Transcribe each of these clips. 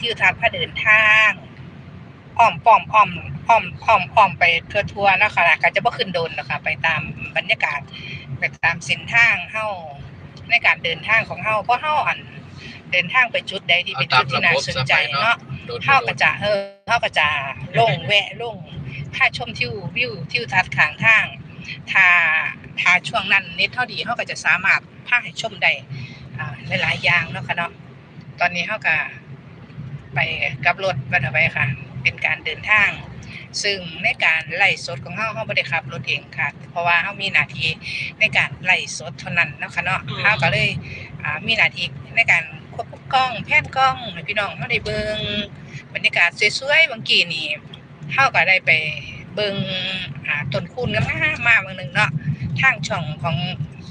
ทิวทัศน์พระเดินทางอ้อมป้อมอ้อมอ้อมอ้อมอ้อมไปทั่วๆเนาะคะก็จะบ่ขึ้นโดนเนาะคะไปตามบรรยากาศไปตามเส้นทางเฮาในการเดินทางของเฮาเพราะเฮาอันเดินทางไปจุดใดที่เป็นจุดที่น่าสนใจเนาะโดนเฮาก็จะเออเฮาก็จะลงแวะลงถ้าชมทิววิวทิวทัศน์ข้างทางถ้าถ้าช่วงนั้นเน็ตเท่าดีเฮาก็จะสามารถพาให้ชมได้อ่าหลายๆอย่างเนาะค่ะเนาะตอนนี้เฮาก็ ไปกับรถบัดเอาไว้ค่ะ เป็นการเดินทาง ซึ่งในการไล่สดของเฮาเฮาบ่ได้ขับรถเองค่ะ เพราะว่าเฮามีหน้าที่ในการไล่สดเท่านั้นเนาะค่ะเนาะเฮาก็เลยอ่ามีหน้าที่ในการควบคุมกล้องแพนกล้องให้พี่น้องมาได้เบิ่งบรรยากาศสวยๆเมื่อกี้นี่เฮาก็ได้ไปเบิ่งอ่าต้นคูนงามๆมาเบิ่งหนึงเนาะทางช่องของ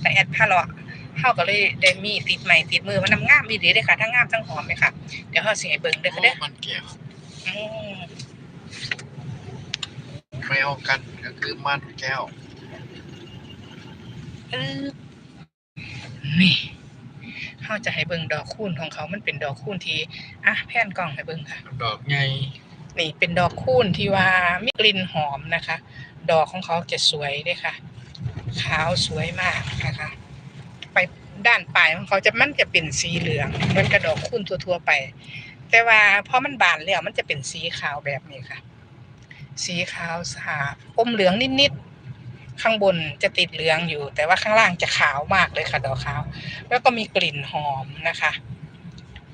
แต่แอดพาเลาะ เฮาก็เลยได้มีติดใหม่ติดมือมันำงามอีหลีเด้อค่ะ ทั้งงามทั้งหอมเลยค่ะ เดี๋ยวเฮาสิให้เบิ่งเด้อค่ะเด้อมันแก้วอืมไม่เอากันก็คือมันแก้วเออนี่เขาจะให้เบิ่งดอกคูณของเขามันเป็นดอกคูณที่อะแผ่นกล้องให้เบิ่งค่ะ ดอกไงนี่เป็นดอกคูณที่ว่ามีกลิ่นหอมนะคะ ดอกของเขาจะสวยเด้ค่ะ ขาวสวยมากนะคะไป ด้านปลายของเขาจะมันจะเป็นสีเหลืองเหมือนกระดอกคูณทั่วๆไป แต่ว่าพอมันบานแล้วมันจะเป็นสีขาวแบบนี้ค่ะ สีขาวสาอมเหลืองนิดๆข้างบนจะติดเหลืองอยู่ แต่ว่าข้างล่างจะขาวมากเลยค่ะดอกขาว แล้วก็มีกลิ่นหอมนะคะ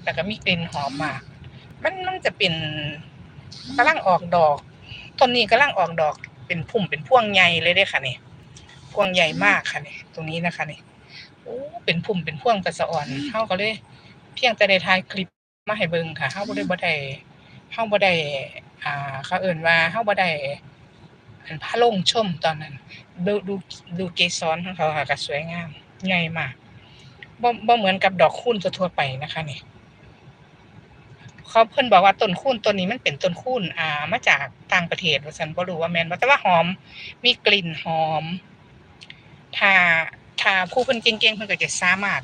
แล้วก็มีกลิ่นหอมมาก มันมันจะเป็นกำลังออกดอกต้นนี้กำลังออกดอกเป็นพุ่มเป็นพวงใหญ่เลยเด้อค่ะนี่พวงใหญ่มากค่ะนี่ตรงนี้นะคะนี่ โอ้เป็นพุ่มเป็นพ่วงกระสะอ่อนเฮาก็เลยเพียงแต่ได้ถ่ายคลิปมาให้เบิ่งค่ะเฮาบ่ได้บ่ได้เฮาบ่ได้อ่าเขาเอิ้นว่าเฮาบ่ได้อันพาลงชมตอนนั้น ดูดูดูเกสรของเขาค่ะก็สวยงามใหญ่มากบ่บ่เหมือนกับดอกคูณทั่วไปนะคะนี่เขาเพิ่นบอกว่าต้นคูณต้นนี้มันเป็นต้นคูณอ่า มาจากต่างประเทศว่าซั่นบ่รู้ว่าแม่นบ่แต่ว่าหอม มีกลิ่นหอมถ้า ถ้าผู้เพิ่นเก่งๆเพิ่นก็จะสามารถ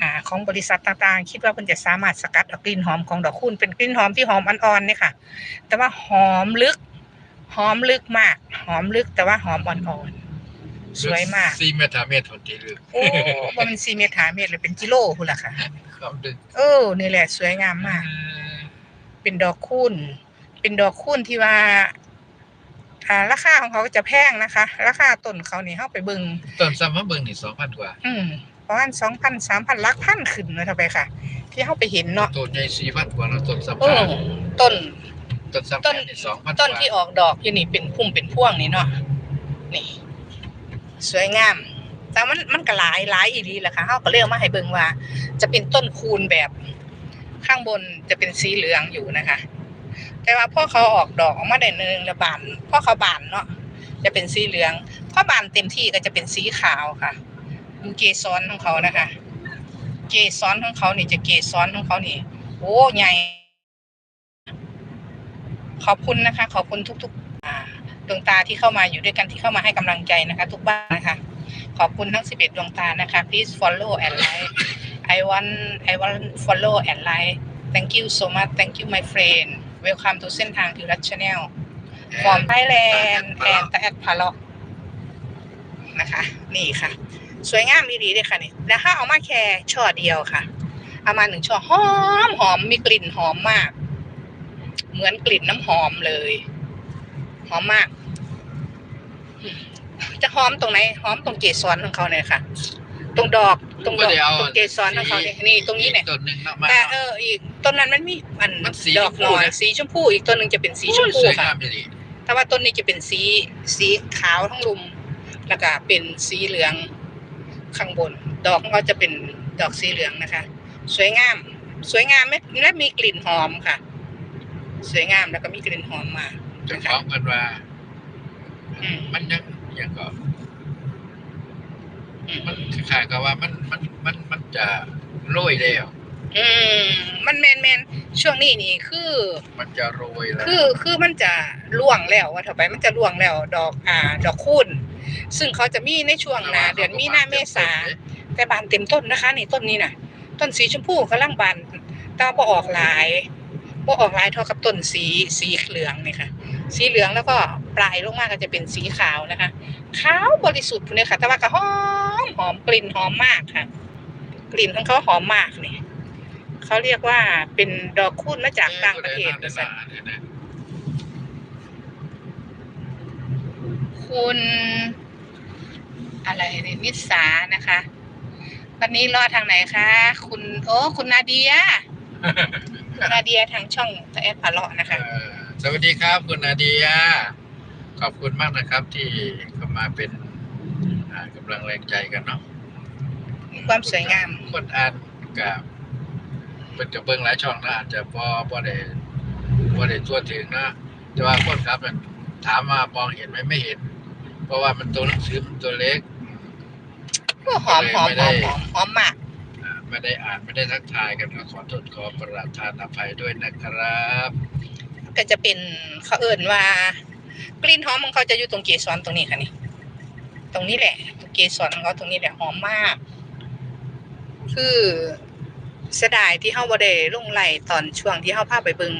อ่าของบริษัทต่างๆ คิดว่าเพิ่นจะสามารถสกัดเอากลิ่นหอมของดอกคูณเป็นกลิ่นหอมที่หอมอ่อนๆเนี่ยค่ะ แต่ว่าหอมลึก หอมลึกมาก หอมลึกแต่ว่าหอมอ่อนๆสวยมากซีเมตาเมตรทนทีลึกโอ้บ่มัน4เมตร5เมตรเลยเป็นกิโลพุ่นล่ะค่ะความดึกเออนี่แหละสวยงามมาก เป็นดอกคูณเป็นดอกคูณที่ว่า อ่าราคาของเขาจะแพงนะคะ ราคาต้นเขานี่เฮาไปเบิ่งต้นซ้ำมาเบิ่งนี่สองพันกว่า อืมประมาณ2,000 3,000ลักพันขึ้นเลยเท่าไปค่ะ ที่เฮาไปเห็นเนาะต้นใหญ่สี่พันกว่าแล้วต้นซ้ำเออต้น ต้นซ้ำต้นนี่สองพันต้นที่ออกดอกอยู่นี่เป็นพุ่มเป็นพวงนี่เนาะนี่ สวยงาม แต่มันมันก็หลายหลายอีหลีแหละค่ะเฮาก็เลือกมาให้เบิ่งว่า จะเป็นต้นคูณแบบข้างบนจะเป็นสีเหลืองอยู่นะคะ แต่ว่าพ่อเขาออกดอกออกมาได้หนึงแล้วบานพ่อเขาบานเนาะจะเป็นสีเหลืองพ่อบานเต็มที่ก็จะเป็นสีขาวค่ะ ดูเกสรของเขานะคะ เกสรของเขานี่จะเกสรของเขานี่ โอ้ใหญ่ขอบคุณนะคะ ขอบคุณทุกๆดวงตาที่เข้ามาอยู่ด้วยกันที่เข้ามาให้กำลังใจนะคะ ทุกบ้านนะคะ ขอบคุณทั้ง 11 ดวงตานะคะ please follow and like I want I want follow and like thank you so much thank you my friend welcome to เส้นทางทิวรัช channel from Thailand and the at p a l o นะคะ นี่ค่ะ สวยงามดีๆเลยค่ะนี่แล้วถ้าเอามาแค่ช่อเดียวค่ะ เอามาหนึ่งช่อหอมหอมมีกลิ่นหอมมาก เหมือนกลิ่นน้ำหอมเลย หอมมาก จะหอมตรงไหนหอมตรงเกสรของเขาเนี่ยค่ะ ตรงดอก ตรงดอกตรงเกสรของเขาเนี่ยนี่ตรงนี้เนี่ยต้นหนึ่งเนาะมาแต่เอออีกต้นนั้นมันมีอันมันสีดอกหน่อยชมพูนะ สีชมพูอีกต้นหนึ่งจะเป็นสีชมพูสวยค่ะ งามดีแต่ว่าต้นนี้จะเป็นสีสีขาวทั้งลุม แล้วก็เป็นสีเหลืองข้างบน ดอกของเขาจะเป็นดอกสีเหลืองนะคะ สวยงาม สวยงามไหมและมีกลิ่นหอมค่ะ สวยงามแล้วก็มีกลิ่นหอมมา เจะฟ้าของกันว่า อืม มันยังยังก็ อืมมันคล้ายๆกับว่ามันมันมันมันจะโรยแล้ว อืมมันแมนแมนช่วงนี้นี่คือ มันจะโรยแล้วคือคือมันจะล่วงแล้วว่าเถอะไปมันจะล่วงแล้ว ดอกอ่า ดอกคูณซึ่งเขาจะมีในช่วงหนาเดือนมีนาเมษาแต่บานเต็มต้นนะคะนี่ต้นนี้น่ะ ต้นสีชมพูกำลังบานแตว่าบ่ออกหลายบ่ออกลายเท่ากับต้นสีสีเหลืองนี่ค่ะ สีเหลืองแล้วก็ปลายลงมาก็จะเป็นสีขาวนะคะขาวบริสุทธิ์พุ่นเลยค่ะ แต่ว่าก็หอมหอมกลิ่นหอมมากค่ะ กลิ่นของเขาหอมมากนี่เขาเรียกว่าเป็นดอกคูณมาจากต่างประเทศเดี๋ยวนะนะเดี๋ยวนะคุณอะไรนี่นิสานะคะ วันนี้รอทางไหนคะ คุณโอ้คุณนาเดีย คุณนาเดียทางช่องแอดพาเลาะนะคะเอ่อ สวัสดีครับ คุณนาเดียขอบคุณมากนะครับ ที่เข้ามาเป็นอ่ากำลังแรงใจกันเนาะมีความสวยงามคนอ่านกับเป็นกับเบิ้งหลายช่องนะอาจจะพอพอได้พอได้ทั่วถึงนะแต่ว่าคนครับมันถามว่ามองเห็นไหมไม่เห็น เพราะว่ามันตัวหนังสือมันตัวเล็กก็หอมหอมหอมหอมหอมมากอ่าไม่ได้อ่านไม่ได้ทักทายกันก็ขอโทษขอประทานอภัยด้วยนะครับ ก็จะเป็นเขาเอิ่นว่ากลิ่นหอมของเขาจะอยู่ตรงเกสรตรงนี้ค่ะนี่ตรงนี้แหละตรงเกสรของเขาตรงนี้แหละหอมมาก คือเสียดายที่เฮาบ่ได้ลงไหลตอนช่วงที่เฮาพาไปเบิง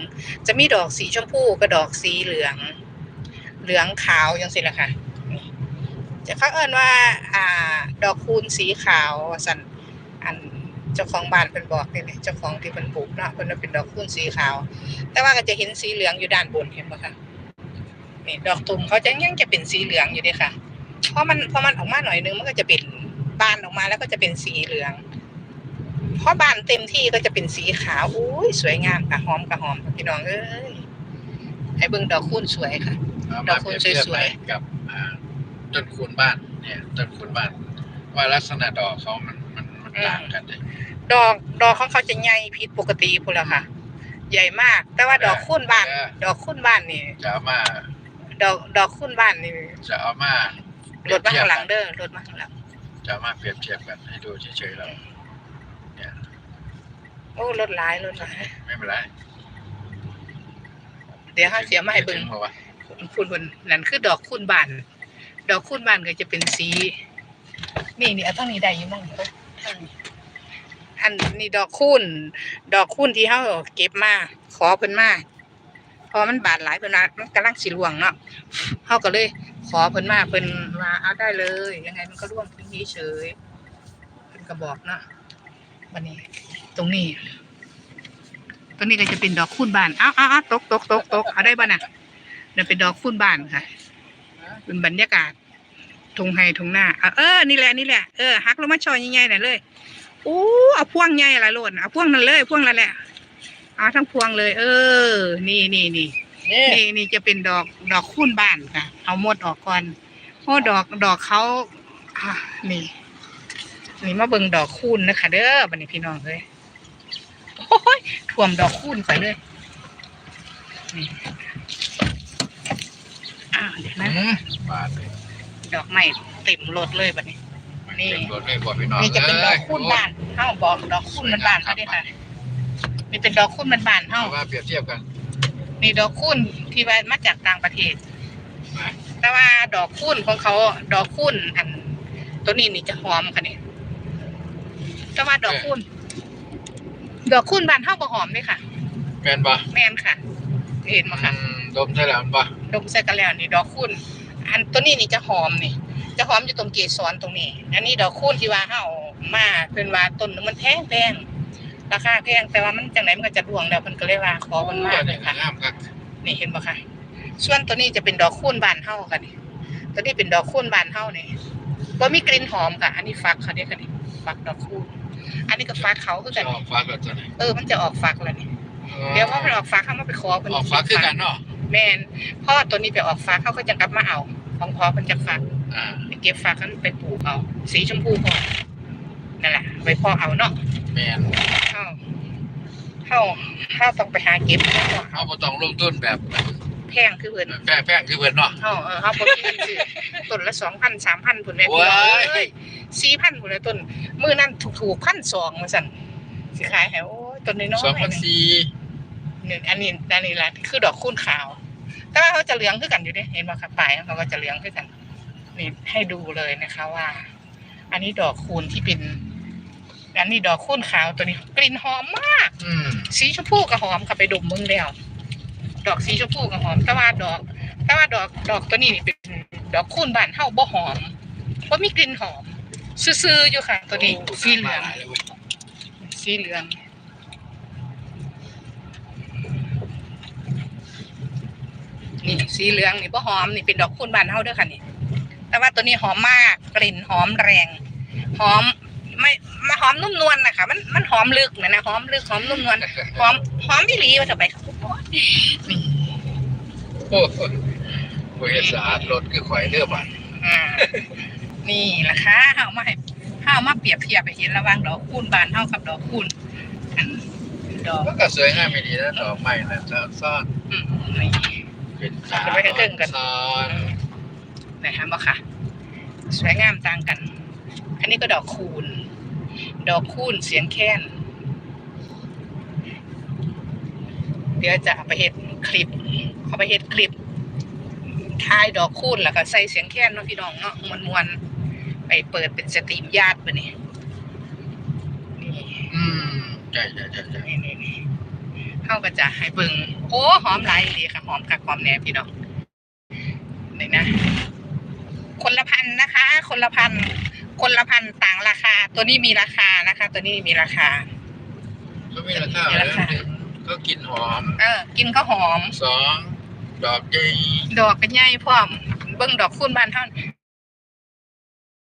จะมีดอกสีชมพูกับดอกสีเหลือง เหลืองขาวจังซี่ล่ะค่ะจะเขาเอิ้นว่า อ่า ดอกคูณสีขาวว่าซั่นอัน เจ้าของบ้านเพิ่นบอกนี่ๆเจ้าของที่เพิ่นปลูกเนาะเพิ่นว่าเป็นดอกคูณสีขาว แต่ว่าก็จะเห็นสีเหลืองอยู่ด้านบนเห็นไหมคะนี่ดอกตุ่มเขาจะยังจะเป็นสีเหลืองอยู่เด้ค่ะเพราะมันพอมันออกมาหน่อยนึงมันก็จะเป็นบานออกมาแล้วก็จะเป็นสีเหลืองพอบานเต็มที่ก็จะเป็นสีขาวอุ้ยสวยงามค่ะหอมกะหอมค่ะพี่น้องเอ้ยให้เบิ่งดอกคูณสวยค่ะเอาดอมากคูเปรีณยบเทียบสวยๆไหมกับอ่าต้นคูณบ้านเนี่ยต้นคูณบ้านว่าลักษณะดอกเขามัน มันมันต่างกันเลยดอกดอกของเขาจะใหญ่ผิดปกติพุ่นละค่ะ ใหญ่มาก แต่ว่าดอกคูณบ้าน ดอกคูณบ้านนี่ จะเอามา ดอกดอกคูณบ้านนี่จะเอามาเปรรียถบมาเทียบข้างหลักังนเด้อรถมาข้างหลัง จะเอามาเปรียบเทียบกันให้ดูเฉยๆแล้วเนี่ยโอ้รถหลายรถหลาย ไม่เป็นไรเดี๋ยวเขาเสียมาให้เบิ่งถึเพราะว่าคุณคุณนั่นคือดอกคูณบาน ดอกคูณบานก็จะเป็นสี นี่นี่เอาทั้งนี้ได้อยังมั้งทั้งนี้ อันนี้ดอกคูณดอกคูณที่เขาเก็บมาขอเพิ่นมาเพอมันบานหลายเพิ่นว่ามันกำลังสิร่วงเนาะเขาก็เลย ขอเพิ่นมาเพิ่นว่าเอาได้เลย ยังไงมันก็ร่วงพื้นที่เฉยเพิ่นก็บอกเนาะวันนี้ ตรงนี้ ตรงนี้ก็จะเป็นดอกคูณบานอ้าวอ้าวอ้าวตกตกตกตกเอาได้บ่น่ะนั่นเป็นดอกฟุ้นบ้านค่ะ เป็นบรรยากาศ ทุ่งไฮทุ่งหน้าเออเออนี่แหละนี่แหละเออหักลงมาชอยใหญ่ๆน่ะเลยโอ้เอาพวงใหญ่อะไรโลดเอาพวงนั่นเลยพวงนั่นแหละเอาทั้งพวงเลย เออ นี่นี่นี่นี่นี่นี่จะเป็นดอกดอกคุ้นบ้านค่ะ เอาหมดออกก่อนเพราะดอกดอกเขาอ่านี่ นี่มาเบิ่งดอกคูณนะคะเด้อบัดนี้พี่น้องเลยโอ้ยท่วมดอกคูณไปเลยนี่อ้าวเดี๋ยวนะอืมบาทเลย ดอกไม้เต็มรถเลยบัดนี้ นี่ เต็มรถเลยบอกพี่น้องนี่จะเป็นดอกอ้ยคูณบ้านเฮ้าบอกดอกคูณมันบ้านเขาด้วยค่ะนี่เป็นดอกคูณมันบ้านเฮ้าเอาว่าเปรียบเทียบกันนี่ดอกคูณที่ว่ามาจากต่างประเทศมาแต่ว่าดอกคูณของเขาดอกคูณอัน ตัวนี้นี่จะหอมค่ะนี่แต่ว่าดอกคูณดอกคูณบ้านเฮ้าบ่หอมเลยค่ะ แม่นบ่แม่นค่ะ เห็นไหมค่ะอืมดมใช่แล้วมันบ่ดมใส่กันแล้วนี่ดอกคูณ อันตัวนี้นี่จะหอมนี่จะหอมอยู่ตรงเกสรตรงนี้ อันนี้ดอกคูณที่ว่าเฮามาเพิ่นว่าต้นนึงมันแพงแพงราคาแพงแต่ว่ามันจังไหนมันก็จะร่วงแล้วเพิ่นก็เลยว่าขอเพิ่นมาเลยค่ะงามครับนี่เห็นบ่คะส่วนตัวนี้จะเป็นดอกคูณบานเฮาค่ะนี่ตัวนี้เป็นดอกคูณบานเฮานี่บ่มีกลิ่นหอมค่ะ อันนี้ฟักค่ะนี่ค่ะนี่ฟักดอกคูณอันนี้ก็ฟักเขาคือจะกันออกฟ้ากับตัวไหนเออมันจะออกฟักแล้วนี่เดี๋ยวพอมันออกฟักเขามาไปขอเพิ่นออกฟ้าคือกันเนาะ แม่นเพราะว่าตัวนี้ไปออกฟักเขาก็จะกลับมาเอา ของพอเพิ่นจะฟักอ่าไปเก็บฟักนั้นไปปลูกเอา สีชมพูพอนั่นแหละไปพอเอาเนาะแม่นเฮาเฮาเฮาต้องไปหาเก็บเอาเอาบ่ต้องลงทุนแบบแพงคือเพิ่นแพงๆคือเพิ่นเนาะเฮาเออเฮาบ่มีเงินซื้อต้นละ2,000 3,000พุ่นแม่พี่โอ้น้องยเอ้ย4,000พุ่นแหละต้นมื้อนั้นถูกๆ1,200ว่าซั่นสิขายให้โอ้ยต้นน้อยๆสองพันนี่สี่นี่อันนี้อันนี้ล่ะคือดอกคูณขาว แต่ว่าเขาจะเหลืองคือกันอยู่เด้เห็นบ่คะปลายเขาก็จะเหลืองคือกันนี่ให้ดูเลยนะคะว่า อันนี้ดอกคูณที่เป็นอันนี้ดอกคูณขาวตัวนี้ กลิ่นหอมมากอืมสีชมพูก็หอมค่ะไปดมมึงแล้ว ดอกสีชมพูก็หอมแต่ว่าดอกแต่ว่าดอกดอกตัวนี้นี่เป็นดอกคูณบ้านเฮาบ่หอมบ่มีกลิ่นหอม ซื่อๆอยู่ค่ะตัวนี้สีเหลืองมาายยว้ยสีเหลือง นี่สีเหลืองนี่บ่หอมนี่เป็นดอกคูณบานเฮาเด้อค่ะนี่ แต่ว่าตัวนี้หอมมากกลิ่นหอมแรง หอมไม่มาหอมนุ่มนวลนะคะมันมันหอมลึกนะนะหอมลึกหอมนุ่มนวลหอมหอมพี่ลีว่าจะไปค่ะนี่โอ้โหโอ้ยสะอาดรถคือข่อยเด้อบัดอ่านี่แหละค่ะเฮามาให้เฮามาเปรียบเทียบไปเห็นระหว่างดอกคูณบานเฮากับดอกคูณอันดอกมันก็สวยงามไม่ดีนะดอกไม้นะแล้วซ่อน อืมนี่ เป็นขาจะไปให้ถึงกันซ้อนนะคะบ่ค่ะ สวยงามต่างกัน อันนี้ก็ดอกคูณ ดอกคูณเสียงแค้น เดี๋ยวจะเอาไปเฮ็ดคลิป เอาไปเฮ็ดคลิปทายดอกคูณแล้วก็ใส่เสียงแค้นเนาะพี่น้องเนาะมวนมวนๆไปเปิดเป็นสตรีมญาติไปนี่นี่อืมใช่ใช่ใช่ใช่นี่นี่นี่ เข้าก็จะให้เบิ่งโอ้หอมหลายเลยค่ะหอมกักหอมแหนพี่น้องนี่นะ คนละพันนะคะ คนละพันคนละพันต่างราคา ตัวนี้มีราคานะคะ ตัวนี้มีราคาก็มีราคามีแล้ราวคาหนึ่งก็กินหอม เออ กินก็หอมสองดอกใหญ่ดอกก็ใหญ่พร้อม เบิ่งดอกคูณบ้านเท่า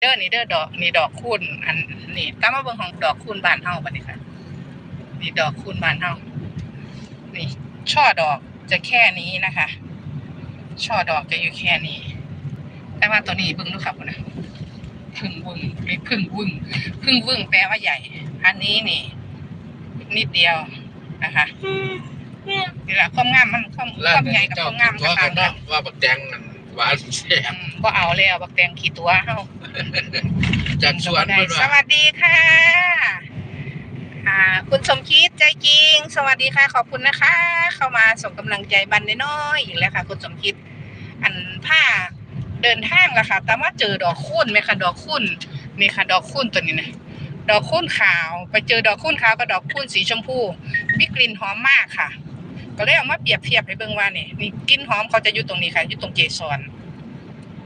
เด้อนี่เด้อดอกนี่ดอกคูณอันนี่ตามมาเบิ่งของดอกคูณบ้านเฮาบัดนี้ค่ะนี่ดอกคูณบ้านเฮา นี่ช่อดอกจะแค่นี้นะคะ ช่อดอกจะอยู่แค่นี้ แต่ว่าตัวนี้เบิ่งดูครับพุ่นนะพึ่งวึงหรือพึ่งวึงพึ่งวึงแปลว่าใหญ่ อันนี้นี่ นิดเดียวนะคะนี่แหละความงามมันความคร้านวามนี้ใหญ่กับเจ้าความงามตัวต่ากังนกัเนาะนว่าบักแตงนั่นหวานแซ่บอืมก็เอาแล้วบักแตงขี่ตัวเฮาจากสวนได้เพิ่นสว่าวัสดีค่ะอ่า คุณสมคิดใจจริง สวัสดีค่ะ ขอบคุณนะคะ เข้ามาส่งกำลังใจบันน้อยๆอีกแล้วค่ะ คุณสมคิด อันผ้าเดินห้างละค่ะ แต่ว่าเจอดอกคุ้นไหมคะดอกคุ้นนี่ค่ะ ดอกคุ้นตัวนี้นะดอกคุ้นขาว ไปเจอดอกคุ้นขาวกับดอกคุ้นสีชมพูมีกลิ่นหอมมากค่ะ ก็เลยเอามาเปรียบเทียบให้เบิ่งว่านี่นี่กลิ่นหอมเขาจะอยู่ตรงนี้ค่ะอยู่ตรงเกสร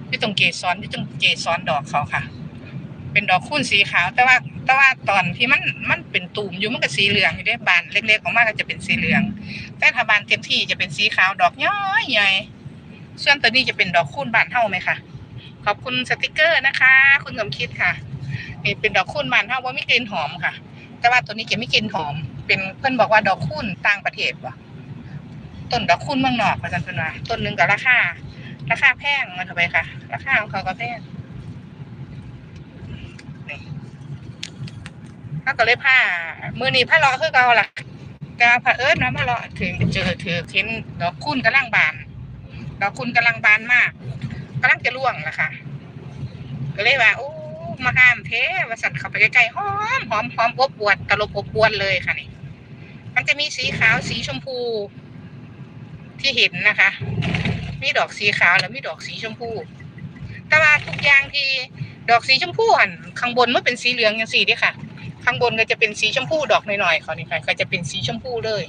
อยู่ตรงเกสรอยู่ตรงเกสรดอกเขาค่ะ เป็นดอกคุ้นสีขาว แต่ว่าแต่ว่าตอนที่มันมันเป็นตูมอยู่มันก็สีเหลืองอยู่ได้บานเล็กๆของมันก็จะเป็นสีเหลือง แต่ถ้าบานเต็มที่จะเป็นสีขาวดอกย้อยใหญ่ส่วนตัวนี้จะเป็นดอกคุ้นบานเท่าไหมคะขอบคุณสติกเกอร์นะคะ คุณสมคิดค่ะนี่เป็นดอกคุ้นบานเท่าว่าไมีกลิ่นหอมค่ะ แต่ว่าตัวนี้จะไม่กลิ่นหอม เป็นเพื่อนบอกว่าดอกคุ้นต่างประเทศว่ะต้นดอกคุ้นเมืองนอกประจันเพื่อนว่าต้นหนึ่งกับราคาราคาแพงมันทำไมคะราคาของเขาก็แพง เขาก็เลยผ้ามือนี้ผ้าเลาะคือเก่าล่ะแต่ว่าเอิญนะมาเลาะถึงเจอถือเข็นดอกคุณกำลังบาน ดอกคุณกำลังบานมากกำลังจะร่วงนะค่ะ ก็เลยว่าโอ้มาห้ามเทวสัตว์เข้าไปใกล้ๆหอมหอมหอมอบอวดตลบอบอวนเลยค่ะนี่ มันจะมีสีขาวสีชมพูที่เห็นนะคะ มีดอกสีขาวแล้วมีดอกสีชมพู แต่ว่าทุกอย่างที่ดอกสีชมพูหันข้างบนมันเป็นสีเหลืองอย่างสีเด้ค่ะ ข้างบนก็จะเป็นสีชมพูดอกหน่อยๆเขานี่ค่ะก็จะเป็นสีชมพูเลย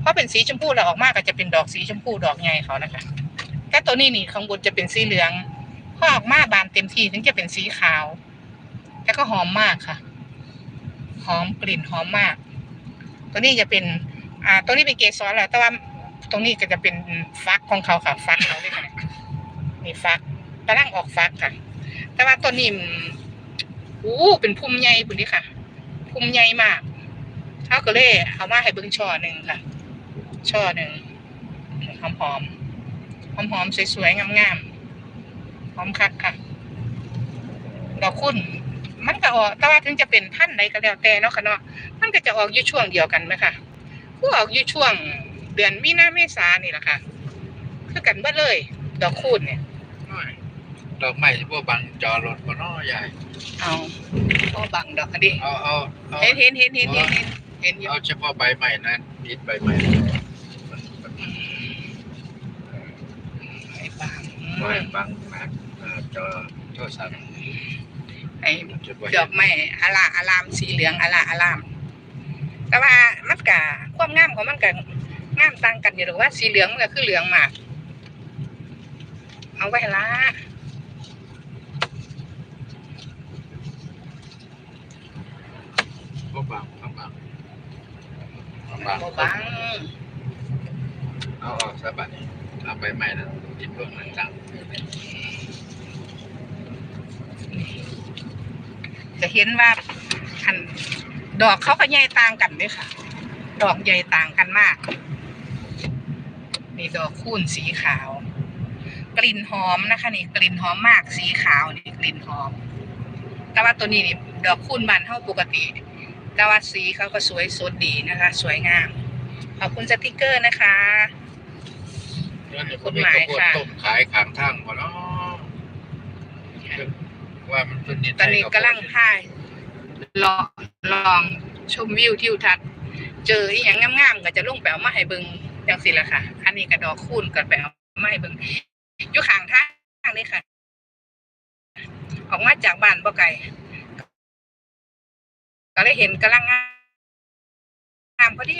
เพราะเป็นสีชมพูแล้วออกมาก็จะเป็นดอกสีชมพูดอกใหญ่เขานะคะแต่ตัวนี้นี่ข้างบนจะเป็นสีเหลืองพอออกมาบานเต็มที่ถึงจะเป็นสีขาวแต่ก็หอมมากค่ะ หอมกลิ่นหอมมาก ตัวนี้จะเป็น อ่า ตัวนี้เป็นเกสรแหละแต่ว่าตรงนี้ก็จะเป็นฟักของเขาค่ะ ฟักเขาเลยค่ะนี่ฟักกำลังออกฟักค่ะ แต่ว่าตัวนี้อู้เป็นพุ่มใหญ่ปุ่นนี้ค่ะ พุมใหญ่มากเขาก็เลยเอามาให้เบิ้งช่อหนึ่งค่ะ ช่อหนึ่งหอมหอมหอมหอมๆสวยๆงามๆหอมคักค่ะ ดอกคุณมันก็ออกแต่ว่าถึงจะเป็นพันธุ์ใดก็แล้วแต่เนาะค่ะเนาะมันก็จะออกอยู่ช่วงเดียวกันไหมค่ะคือออกอยู่ช่วงเดือนมีนาเมษานี่แหละค่ะ คือกันเบิดเลย ดอกคูณเนี่ย ดอกไม้ที่พวกบังจอรถบ่เนาะยายเอาก็บังดอกอันนี้เอาเอาเอาเห็นเห็นเห็นเห็นเห็นเห็นเห็นอยู่เอาเฉพาะใบใหม่นะนิดใบใหม่มันมันไอ้บังบ่ให้บังนะอ่าจอโทรศัพท์ไอ้จุดไว้ดอกไม้อาลาอารามสีเหลืองอาลาอาราม แต่ว่ามันกะความงามของมันกะงามต่างกันอยู่หรือว่าสีเหลืองมันก็คือเหลืองมากเอาไว้ละ บ่บางบ่บางบ่บางบ่บังเอาออกซะบัดนี้เอาไปใหม่นะติดเบื้องหลังจังจะเห็นว่าอันดอกเขาก็ใหญ่ต่างกันด้วยค่ะ ดอกใหญ่ต่างกันมาก นี่ดอกคูณสีขาว กลิ่นหอมนะคะ นี่กลิ่นหอมมากสีขาวนี่กลิ่นหอม แต่ว่าตัวนี้นี่ดอกคูณบานเท่าปกติ แต่ว่าสีเขาก็สวยสดดีนะคะ สวยงาม ขอบคุณสติกเกอร์นะคะแล้วนี่คุก็ณมีหมายข้าวโพดค่ะต้มขายข้างทางบ่เนาะว่ามันเป็นนิตอนนี้กำลังพายลองลองชมวิวทิวทัศน์เจออีหยังงามๆก็จะลงไปเอามาให้เบิ่งจังสิล่ะค่ะ อันนี้ก็ดอกคูณก็ไปเอามาให้เบิ่งอยู่ข้างทางนี่ค่ะ ออกมาจากบ้านบ่ไกล ก็เลยเห็นกำลังงามพอดี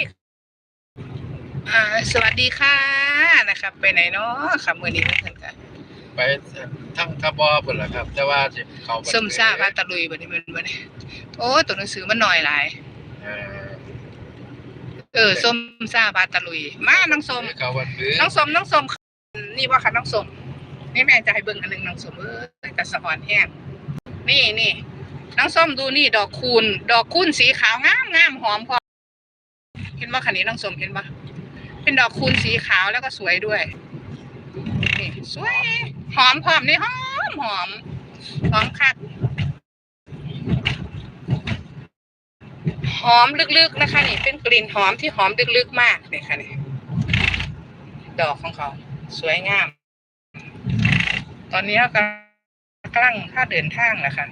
อ่าสวัสดีค่ะนะครับ ไปไหนเนาะค่ะมื้อนี้เพิ่นก็ไปทั้งทบอพุ่นล่ะครับ แต่ว่าสิเข้าไปส้มซ่าพาตะลุยบัดนี้มันบัดนี้โอ้ตัวหนังสือมันหน่อยหลายเออเออส้มซ่าพาตะลุย มาน้องส้มเขาวันบื้อน้องส้มน้องส้มนี่ว่าค่ะน้องส้มนี่แม่จะให้เบิ่งอันหนึงน้องส้มเอ้ยกระสะอ่อนแห้งนี่นี่ น้องส้มดูนี่ดอกคูณดอกคูณสีขาวงามงามหอมพอเห็นว่าคันนี้น้องส้มเห็นปะเป็นดอกคูณสีขาวแล้วก็สวยด้วยนี่สวยหอมพร้อมนี่หอมหอมหอมคักหอมลึกๆนะคะนี่เป็นกลิ่นหอมที่หอมลึกๆมากเลยค่ะนี่ดอกของเขา สวยงาม ตอนนี้กำลังถ้าเดินทางนะคะ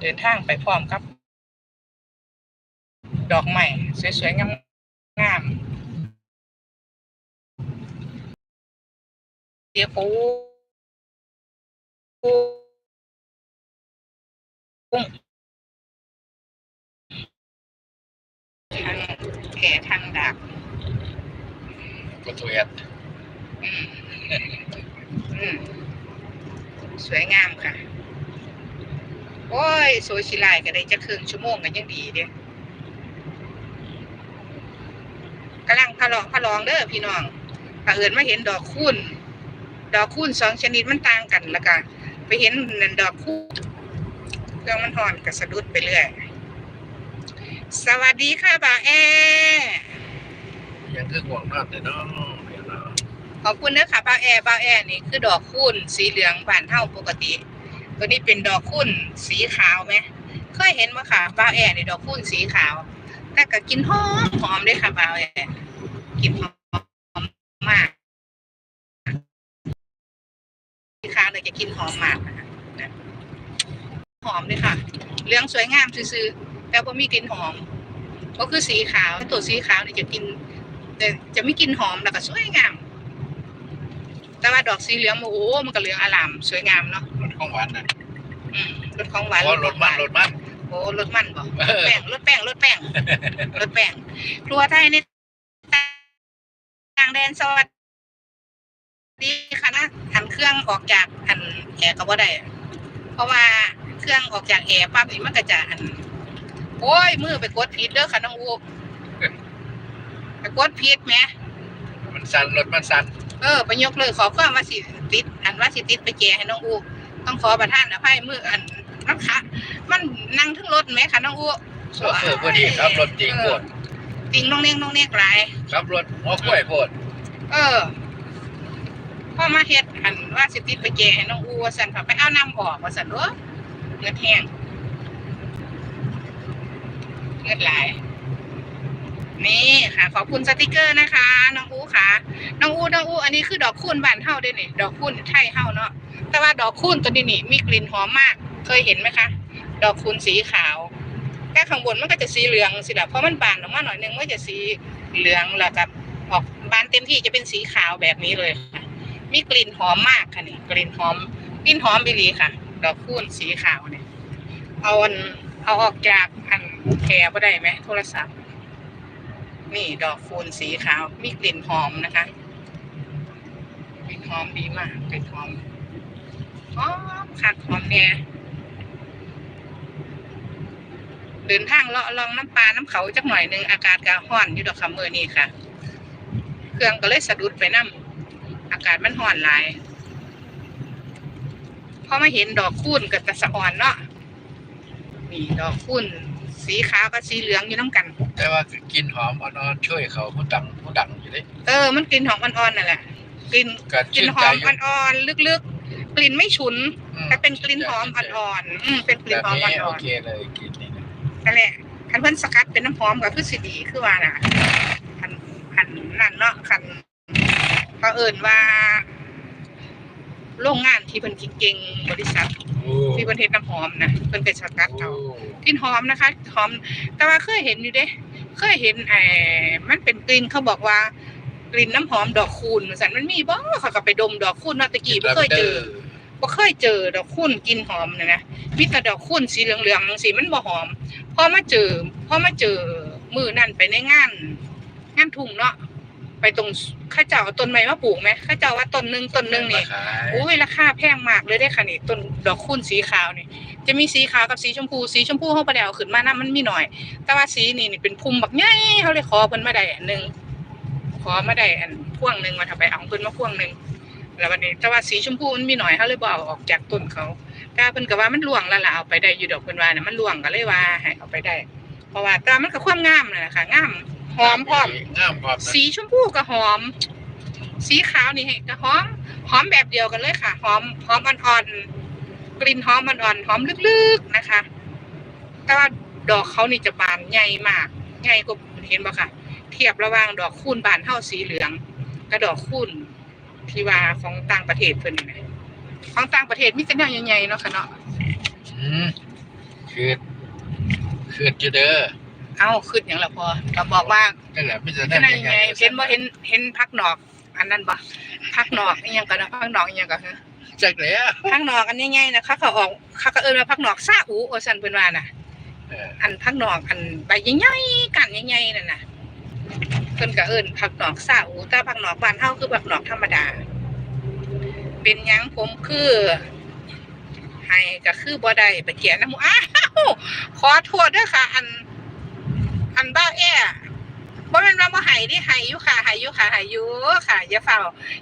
เดินทางไปพร้อมกับ ดอกใหม่สวยๆงามๆเดี๋ยวปูทางแผ่ทางดักก็ตัวแอดอืมอืมสวยงามค่ะ โอ้ยโซชิไลก็ได้จะครึ่งชั่วโมงกันยังดีเด้กำลังพะลองพะลองเด้อพี่น้องถ้าเอิญมาเห็นดอกคูณดอกคูณสองชนิดมันต่างกันแล้วก็ไปเห็นนั่นดอกคูณเครื่องมันหอนกับสะดุดไปเรื่อยสวัสดีค่ะบ่าวแอยังคือห่วงนอนแต่เนาะเดี๋ยวเนาะขอบคุณนะคะบ้าวแอร์บ้าวแอร์นี่คือดอกคูณสีเหลืองบานเท่าปกติ ตัวนี้เป็นดอกคูณสีขาวไหมเคยเห็นไหมค่ะบ้าวแอร์นี่ดอกคูณสีขาว แต่ก็กินหอมหอมด้วยค่ะบ้าวแอร์กินหอมมากสีขาวเลยจะกินหอมมากนะคะหอมด้วยค่ะเหลืองสวยงามซื่อๆแต่ว่ามีกลิ่นหอม ก็คือสีขาวตัวสีขาวเนี่ยจะกินจะจะไม่กินหอมแล้วก็สวยงาม แต่ว่าดอกสีเหลืองโอ้โหมันก็เหลืองอลามสวยงามเนาะรถของหวานนั่นอืมรสของหวานโอ้รถมันรถมันโอ้รสมันบ่เออแป้งรสแป้งรสแป้งรสแป้งครัวไทยในต่างแดนสวัสดีค่ะนะหันเครื่องออกจากอันแอร์ก็บ่ได้เพราะว่าเครื่องออกจากแอร์ปั๊บนี่มันก็จะอันโอ้ยมือไปกดผิดเด้อค่ะน้องอูไปกดผิดแหมมันสั่นรถมันสั่น เออไปยกเลยขอความว่าสิติด อันว่าสิติดไปแจให้น้องอูต้องขอประทานอภัยมืออันมันคะมันนั่งทั้งรถไหมคะน้องอูโซเฟอร์พอดีครับ รถจริงโพดติงน้องเน่งน้องเน่งหลายครับรถหัวกล้วยโพดเออพ่อมาเฮ็ดอันว่าสิติดไปแจให้น้องอูว่าสันพาไปเอาน้ำออกว่าสันเด้อเงินแห้งเงินหลายนี่ค่ะ ขอบคุณสติกเกอร์นะคะ น้องอูค่ะ น้องอูน้องอูอันนี้คือดอกคูณบานเฮาเด้วยนี่ ดอกคูณไทยเฮาเนาะแต่ว่าดอกคูณตัวนี้นี่มีกลิ่นหอมมาก เคยเห็นไหมคะ ดอกคูณสีขาวแต่ข้างบนมันก็จะสีเหลืองสิละเพราะมันบานออกมาหน่อยนึงมันจะสีเหลืองแล้วกับออกบานเต็มที่จะเป็นสีขาวแบบนี้เลยค่ะ มีกลิ่นหอมมากค่ะนี่ กลิ่นหอมกลิ่นหอมบิลีค่ะ ดอกคูณสีขาวเนี่ยเอาอันเอาออกจากอันแกบ่ได้ไหมโทรศัพท์ นี่ดอกคูณสีขาว มีกลิ่นหอมนะคะ อมดีมากกลิ่นหอมหอมคักหอมเนี่ยเดินทางเลาะลองน้ำปลาน้ำเขาจักหน่อยหนึ่งอากาศก็ร้อนอยู่ดอกคำเมื่อนี้ค่ะ เครื่องก็เลยสะดุดไปน้ำอากาศมันร้อนหลายพอมาเห็นดอกคูณกับตะสะอ่อนเนาะนี่ดอกคูณสีขาวกับสีเหลืองอยู่น้ำกัน แต่ว่ากินหอมอ่อนๆช่วยเขาผู้ดังผู้ดังอยู่เด้เออมันกลิ่นหอมอ่อนๆนั่นแหละ กลิ่นก็กลิ่นชื่นหอใจมอยู่อ่อนๆลึกๆ กลิ่นไม่ฉุน อืมแต่เป็นกลิ่นหอมอ่อนๆอืมเป็นกลิ่นแบบหอมนี้อ่โออนเคเลยกินนี่นะๆนั่นแหละคันเพิ่นสกัดเป็นน้ำหอมกับคือสิดีคือว่าน่ะคันคันนั่นเนาะคันเขาเอิ่นว่า โรงงานที่เพิ่นเก่งๆบริษัท โอ้ที่เพิ่นเฮ็ดน้ำหอมนะเพิ่นไปสกัดโอ้เอา กลิ่นหอมนะคะหอมแต่ว่าเคยเห็นอยู่เด้ เคยเห็นไอ้มันเป็นกลิ่นเขาบอกว่า กลิ่นน้ำหอมดอกคูณสันมันมีบ่เขาก็ไปดมดอกคูณเนาะตะกี้บ่เคยเจอบ่เคยเจอดอกคูณกลิ่นหอมเนี่ยนะมีแต่ดอกคูณสีเหลืองๆสีมันบ่หอมพอมาเจอพอมาเจอมือนั่นไปในงาน งานทุ่งเนาะไปตรงเข้าเจ้าเอาต้นไม้มาปลูกไหมเข้าเจ้าว่าต้นหนึงต้นหนึงนี่มาขายโอ้ยราคาแพงมากเลยได้อค่ะนี่ต้นดอกคูณสีขาวนี่ จะมีสีขาวกับสีชมพู สีชมพูเขาไปแล้วขึ้นมานะมันมีหน่อย แต่ว่าสีนี่นี่เป็นพุ่มบักใหญ่เขาเลยขอเพิ่นมาได้อันหนึง ขอมาได้อันพ่วงหนึงมาทำไปเอาเพิ่นมาพ่วงหนึงแล้ววันนี้แต่ว่าสีชมพูมันมีหน่อยเขาเลยบเอาออกจากต้นเขาแต่เพิ่นก็ว่ามันล่วงแล้วล่ะเอาไปได้อยู่ดอกเพิ่นว่าน่ะมันล่วงก็เลยว่าให้เอาไปได้ เพราะว่าแต่มันก็ความงามนั่นแหละค่ะงามหอมพร้อมงามพร้อมนะสีชมพูก็หอม สีขาวนี่ก็หอมหอมแบบเดียวกันเลยค่ะ หอมหอมอ่อนๆกลิ่นหอมอ่อนๆหอมลึกๆนะคะ แต่ว่าดอกเขานี่จะบานใหญ่มากใหญ่กว่าเห็นบ่ค่ะ เทียบระหว่างดอกคูณบานเท่าสีเหลืองกับดอกคูณที่ว่าของต่างประเทศเพิ่นนี่นะของต่างประเทศมีแต่แนวใหญ่ๆเนาะค่ะเนาะอืมคือคือจะเด้อเอ้าขึ้นอย่างละพอก็บอกว่านั่นแหละไม่จะขนาได้ดใหญ่เห็นบ่เห็นเห็นพักนอก อันนั้นบ่พักนอกอีหยังก็นะพักนอกอีหยังก็คือจักแล้วพักนอกอันใหญ่ๆนะเขาเขาออกเขาก็เอิ้นว่าพักนอกซาอูโอซันเพิ่นว่าน่ะเอออันพักนอกอันใบใหญ่ๆกันใหญ่ๆนั่นน่ะ เพิ่นก็เอิ้นพักหนอกซาอูแต่พักหนอกบ้านเฮาคือพักหนอกธรรมดา เป็นหยังผมคือให้ก็คือบ่ได้ไปเขียนน้ำมูอ้าวขอโทษเด้อค่ะ อัน อันบ้าแอ้บ่แม่นว่าบ่ให้ดิให้อยู่ค่ะให้อยู่ค่ะให้อยู่ค่ะ อย่าเฝ้า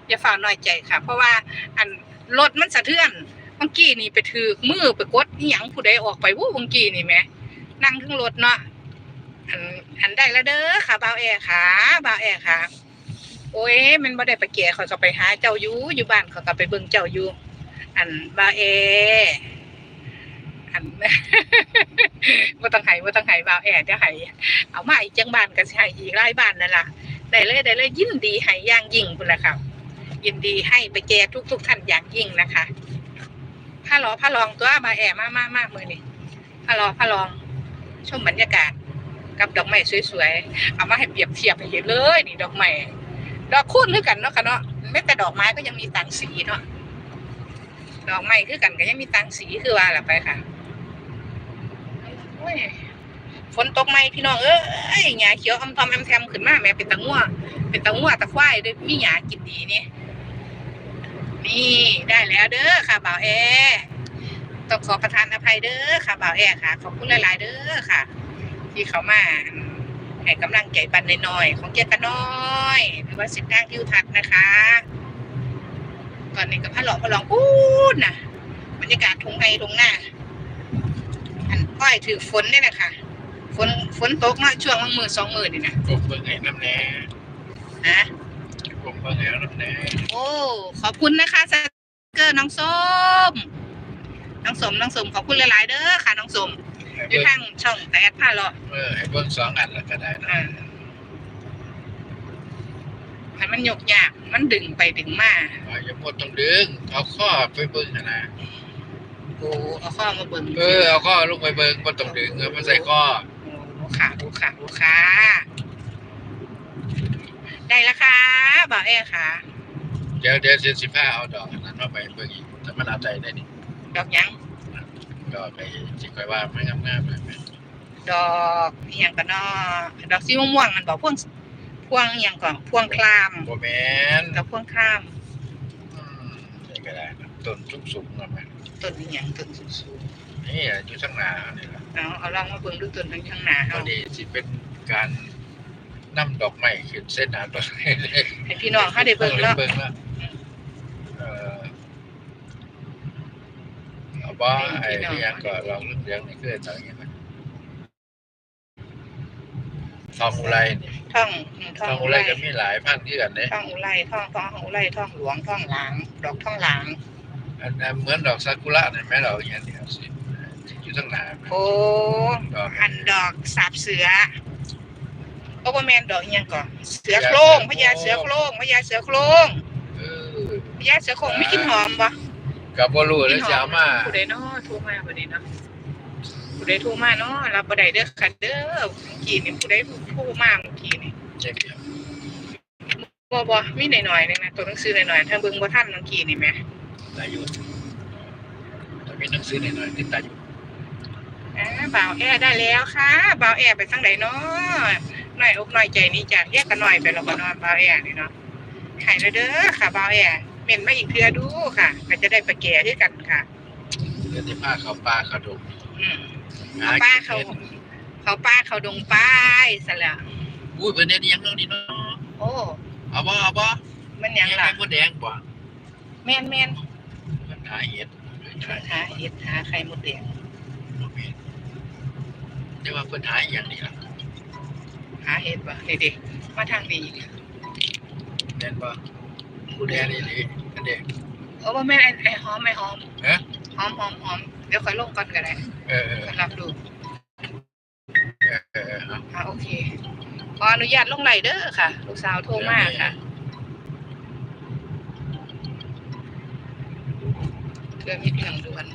อย่าเฝ้าน้อยใจค่ะ เพราะว่าอันรถมันสะเทือนเมื่อกี้นี่ไปถือมือไปกดอีหยังผู้ใดออกไปวู้เมื่อกี้นี่แหมนั่งถึงรถเนาะ อันอันได้แล้วเด้อค่ะบ่าวแอค่ะบ่าวแอค่ะ โอ้ยมันบ่ได้ไปแก่เขาก็ไปหาเจ้าอยู่อยู่บ้านเขาก็ไปเบิ่งเจ้าอยู่อันบ่าวแออันบ่ต้องให้บ่ต้องให้บ่าวแอเดี๋ยวให้เอามาอีกจังบ้านก็สิให้อีกหลายบ้านนั่นล่ะได้เลยได้เลยยินดีให้อย่างยิ่งพุ่นล่ะครับยินดีให้ไปแก่ทุกๆท่านอย่างยิ่งนะคะผ้าหลอผ้าลองตัวมาแอมากมากมากมือนี่ผ้าหลอผ้าลองชมบรรยากาศ กับดอกไม้สวยๆ เอามาให้เปรียบเทียบให้เห็นเลย นี่ดอกไม้ดอกคุ้นคือกันเนาะค่ะเนาะแม้แต่ดอกไม้ก็ยังมีต่างสีเนาะดอกไม้คือกันก็ยังมีต่างสีคือว่าละไปค่ะฝนตกไหมพี่น้องเอ้ยหญ้าเขียวอมทอมแอมแทมขึ้นมาแม่เป็นตะง่วเป็นตะง่วตะควายด้วยมีหญ้ากินดีนี่นี่ได้แล้วเด้อค่ะบ่าวแอต้องขอประทานอภัยเด้อค่ะบ่าวแอค่ะ ขอบคุณหลาย ๆ เด้อค่ะ ที่เขามาให้กำลังใจบันน้อยๆของเจ๊กันน้อย หรือว่าสิบนางทิวทัศน์นะคะ ตอนนี้ก็พะเลาะพะลองพูดนะบรรยากาศทุ่งไฮทุ่งนาอันอ้อยถือฝนเนี่ยนะคะฝนฝนตกเนาะช่วงวันมือสองมือนี่นะผมเบิ่งให้น้ำแหน่นะผมเบิ่งให้น้ำแหน่โอ้ขอบคุณนะคะสเกอร์น้องส้มน้องสมน้องสมขอบคุณหลายๆเด้อค่ะน้องสมให้ อยู่เบิ่งทางช่องแต่แอดผ้าเลาะเออให้เบิ่งสองอันแล้วก็ได้นะอ่าให้มันยกยาก มันดึงไปดึงมาว่าอย่าหมดต้องดึงเอาข้อไปเบิ่งหั่นนะโอ้เอาข้อมาเบิ่งเออเอาข้อลงไปเบิ่งบ่ต้องดึงเอามาใส่ข้อโอ้ค่ะดูค่ะดูค่ะได้แล้วค่ะบ่าวแอค่ะเดี๋ยวเดี๋ยวเดือนสิบห้าเอาดอกอันนั้นมาไปเบิ่งอีกแต่มันเอาใจได้นี่ดอกหยัง ดอกไอ้สิค่อยว่าไม่งามๆเลยแม่ดอกอหย่างก็นอดอกสีม่วงๆมันบอกพวงพวงอหย่างก่อนพวงคลามบ่แม่นกับพวงคลามอืมนี่ก็ได้นะต้นสูงๆนะแม่ต้นอหย่างต้นสูงนี่อยู่ข้างหน้านี่ล่ะๆเอาเอาลองมาเบิ่งดูต้นทางข้างหน้าตเฮาอนนี้สิเป็นการนำดอกไม้ขึ้นเส้นทางต้นไม้เลย ให้พี่น้องเฮาได้เบิ่งเนาะเบิ่งแล้วเอ่อ เอาบ่ไอ้ที่ยังก็ลองเรื่องนี่คือจังอย่างนั้นทองอุไรนี่ท่องอืมทท่อองงอุอุไรไรก็มีหลายพันธุ์ที่กันเด้ท่องอุไรท่องท่องอุไรท่องหลวงท่องหลางดอกท่องหลางอันอันเหมือนดอกซากุระนี่แม่เราอย่างนี้สิอยู่ข้างหน้าโอ้ดอกอันดอกสาบเสือโอเปอร์แมนดอกอหยังก่อนเสือโคร่งพญาเสือโคร่งพญาเสือโคร่งเออพญาเสือโคร่งไม่กินหอมปะ ก็บ่รู้เลยสิเอามาผู้ใดเนาะโทรมาบ่ได้เนาะผู้ใดโทรมาเนาะรับบ่ได้เด้อค่ะเด้อเมื่อกี้นี่ผู้ใดโทรมาเมื่อกี้นี่เจ็บอยู่บ่บ่มีหน่อยๆนึงนะตัวหนังสือหน่อยๆถ้าเบิ่งบ่ทันเมื่อกี้นี่แหมตายอยู่แต่มีหนังสือหน่อยๆติดตายอยู่อ่าบ่าวแอได้แล้วค่ะบ่าวแอไปทางใดเนาะหน่อยอกหน่อยใจนี่จ้ะแยกกันหน่อยไปแล้วก็เนาะบ่าวแอนี่เนาะหายแล้วเด้อค่ะบ่าวแอเม่นมาอีกเทื่อดูค่ะก็จะได้ไปแก่ด้วยกันค่ะเดี๋ยวสิพาเข้าป่าเข้าดงอืมหาป้ากินเขาเห็ดเขาป้าเขาดงป้ายซะแล้วอุ้ยเพิ่นเฮ็ดอิหยังเนาะนี่เนาะโอ้เอาบ่เอาบ่มันหยังล่ะไข่มดแดงบ่แม่นแม่นเพิ่นหาเห็ดเพิ่นหาหาเห็ดหาไข่มดแดงบ่แม่นแต่ว่าเพิ่นหาอีหยังนี่ล่ะหาเห็ดป่ะนี่ดิมาทางนี้อีกแม่นบ่ ผู้แดงนี่ดิอันเด้โอ้บ่แม่นไอ้ไอ้หอมไอ้หอมฮะ หอมหอมหอมเดี๋ยวค่อยลงก่อนก็ได้เออเออสำหรับดูเออเออเอาอ่าโอเค ขออนุญาตลงไหลเด้อค่ะ ลูกสาวโทรมาค่ะเพื่อมีเรื่องด่วน